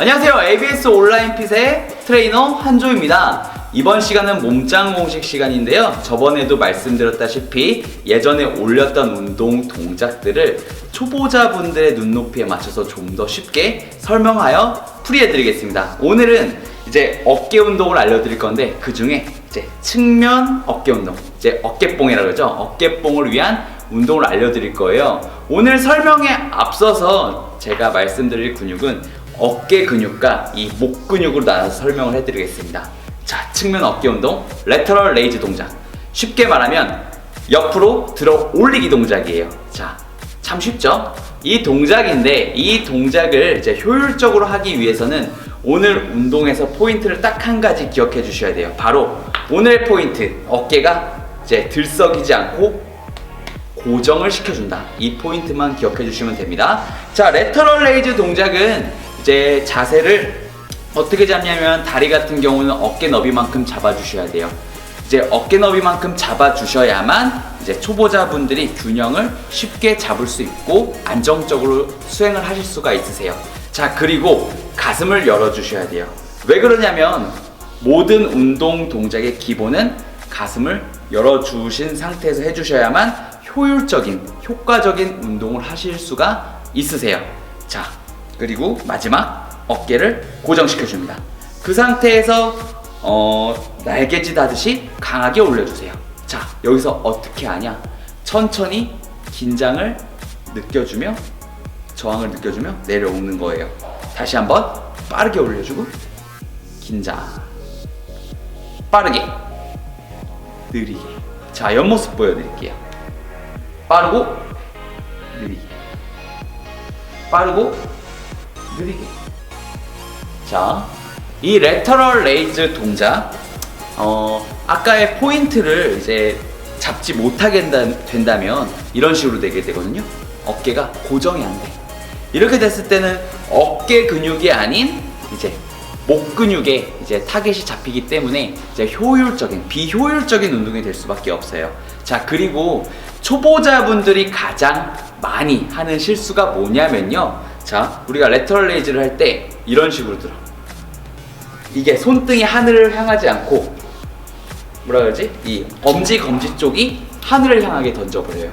안녕하세요. ABS 온라인 핏의 트레이너 한조입니다. 이번 시간은 몸짱 공식 시간인데요. 저번에도 말씀드렸다시피 예전에 올렸던 운동 동작들을 초보자분들의 눈높이에 맞춰서 좀 더 쉽게 설명하여 풀이해드리겠습니다. 오늘은 이제 어깨 운동을 알려드릴 건데 그 중에 이제 측면 어깨 운동, 이제 어깨뽕이라고 그러죠. 어깨뽕을 위한 운동을 알려드릴 거예요. 오늘 설명에 앞서서 제가 말씀드릴 근육은 어깨 근육과 이 목 근육으로 나눠서 설명을 해드리겠습니다. 자, 측면 어깨 운동, 레터럴 레이즈 동작. 쉽게 말하면 옆으로 들어 올리기 동작이에요. 자, 참 쉽죠? 이 동작인데 이 동작을 이제 효율적으로 하기 위해서는 오늘 운동에서 포인트를 딱 한 가지 기억해 주셔야 돼요. 바로 오늘의 포인트, 어깨가 이제 들썩이지 않고 고정을 시켜준다. 이 포인트만 기억해 주시면 됩니다. 자, 레터럴 레이즈 동작은 이제 자세를 어떻게 잡냐면 다리 같은 경우는 어깨 너비만큼 잡아주셔야 돼요. 이제 어깨 너비만큼 잡아주셔야만 이제 초보자분들이 균형을 쉽게 잡을 수 있고 안정적으로 수행을 하실 수가 있으세요. 자, 그리고 가슴을 열어주셔야 돼요. 왜 그러냐면 모든 운동 동작의 기본은 가슴을 열어주신 상태에서 해주셔야만 효율적인, 효과적인 운동을 하실 수가 있으세요. 자, 그리고 마지막 어깨를 고정시켜 줍니다. 그 상태에서 어, 날개짓 하듯이 강하게 올려주세요. 자, 여기서 어떻게 하냐? 천천히 긴장을 느껴주며 저항을 느껴주며 내려오는 거예요. 다시 한번 빠르게 올려주고 긴장 빠르게 느리게 자 옆모습 보여드릴게요 빠르고 느리게 빠르고 느리게 자 이 레터럴 레이즈 동작 어 아까의 포인트를 이제 잡지 못하게 된다- 된다면 이런 식으로 되게 되거든요. 어깨가 고정이 안 돼. 이렇게 됐을 때는 어깨 근육이 아닌 이제 목 근육에 이제 타겟이 잡히기 때문에 이제 효율적인 비효율적인 운동이 될 수밖에 없어요. 자 그리고 초보자분들이 가장 많이 하는 실수가 뭐냐면요. 자 우리가 레터럴 레이즈를 할 때 이런 식으로 들어. 이게 손등이 하늘을 향하지 않고 뭐라 그러지? 이 엄지 검지 쪽이 하늘을 향하게 던져버려요.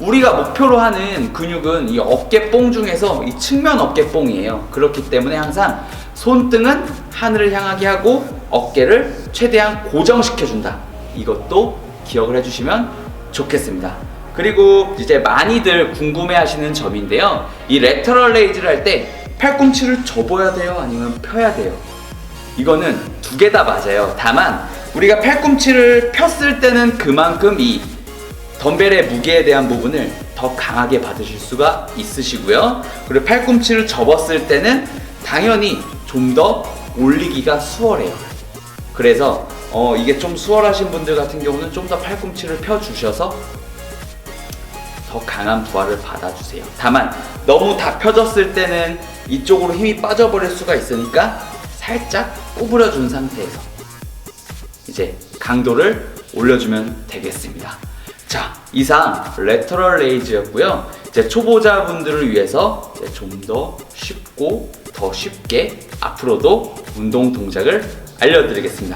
우리가 목표로 하는 근육은 이 어깨뽕 중에서 이 측면 어깨뽕이에요. 그렇기 때문에 항상 손등은 하늘을 향하게 하고 어깨를 최대한 고정시켜준다. 이것도 기억을 해주시면 좋겠습니다. 그리고 이제 많이들 궁금해 하시는 점인데요. 이 레터럴 레이즈를 할 때 팔꿈치를 접어야 돼요? 아니면 펴야 돼요? 이거는 두 개 다 맞아요. 다만 우리가 팔꿈치를 폈을 때는 그만큼 이 덤벨의 무게에 대한 부분을 더 강하게 받으실 수가 있으시고요. 그리고 팔꿈치를 접었을 때는 당연히 좀 더 올리기가 수월해요. 그래서 어, 이게 좀 수월하신 분들 같은 경우는 좀 더 팔꿈치를 펴 주셔서 더 강한 부하를 받아주세요. 다만 너무 다 펴졌을 때는 이쪽으로 힘이 빠져버릴 수가 있으니까 살짝 구부려 준 상태에서 이제 강도를 올려주면 되겠습니다. 자, 이상 레터럴 레이즈였고요. 이제 초보자분들을 위해서 좀 더 쉽고 더 쉽게 앞으로도 운동 동작을 알려드리겠습니다.